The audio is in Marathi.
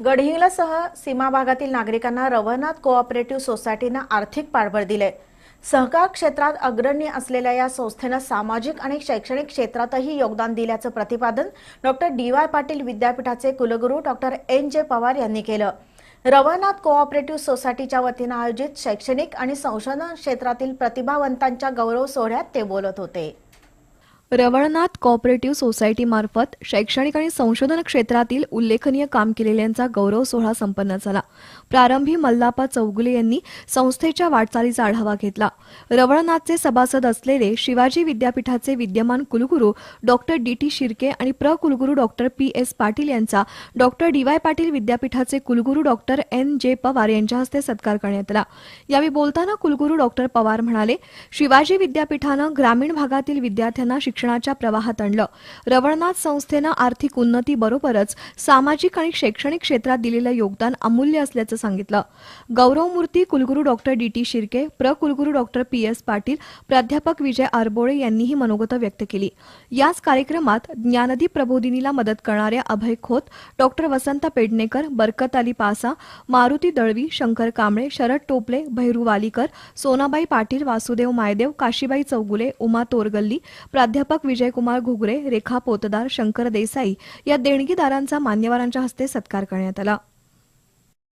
गडहिंग्लजसह सीमा भागातील नागरिकांना रवनाथ कोऑपरेटिव्ह सोसायटीनं आर्थिक पाठबळ दिले सहकार क्षेत्रात अग्रणी असलेल्या या संस्थेनं सामाजिक आणि शैक्षणिक क्षेत्रातही योगदान दिल्याचं प्रतिपादन डॉक्टर डी वाय पाटील विद्यापीठाचे कुलगुरू डॉक्टर एन जे पवार यांनी केलं. रवनाथ कोऑपरेटिव्ह सोसायटीच्या वतीनं आयोजित शैक्षणिक आणि संशोधन क्षेत्रातील प्रतिभावंतांच्या गौरव सोहळ्यात ते बोलत होते. रवळनाथ कॉपरेटिव्ह सोसायटीमार्फत शैक्षणिक आणि संशोधन क्षेत्रातील उल्लेखनीय काम केलेल्यांचा गौरव सोहळा संपन्न झाला. प्रारंभी मल्लापा चौगुले यांनी संस्थेच्या वाटचालीचा आढावा घेतला. रवळनाथचे सभासद असलेले शिवाजी विद्यापीठाचे विद्यमान कुलगुरू डॉक्टर डी. टी. शिर्के आणि प्र. कुलगुरू डॉक्टर पी. एस. पाटील यांचा डॉक्टर डी. वाय. पाटील विद्यापीठाचे कुलगुरू डॉक्टर एन. जे. पवार यांच्या हस्ते सत्कार करण्यात आला. यावेळी बोलताना कुलगुरू डॉक्टर पवार म्हणाले शिवाजी विद्यापीठानं ग्रामीण भागातील विद्यार्थ्यांना शिक्षणाच्या प्रवाहात आणलं. रवळनाथ संस्थेनं आर्थिक उन्नती बरोबरच सामाजिक आणि शैक्षणिक क्षेत्रात दिलेलं योगदान अमूल्य असल्याचं सांगितलं. गौरवमूर्ती कुलगुरू डॉक्टर डी. टी. शिर्के प्र. कुलगुरू डॉक्टर पी. एस. पाटील प्राध्यापक विजय आरबोळे यांनीही मनोगत व्यक्त केली. याच कार्यक्रमात ज्ञानदी प्रबोधिनीला मदत करणाऱ्या अभय खोत डॉक्टर वसंत पेडणेकर बरकत अली पासा मारुती दळवी शंकर कांबळे शरद टोपले भैरू वालीकर सोनाबाई पाटील वासुदेव मायदेव काशीबाई चौगुले उमा तोरगल्ली प्राध्यापक प्राध्यापक विजयकुमार घुगरे रेखा पोतदार शंकर देसाई या देणगीदारांचा मान्यवरांच्या हस्ते सत्कार करण्यात आला.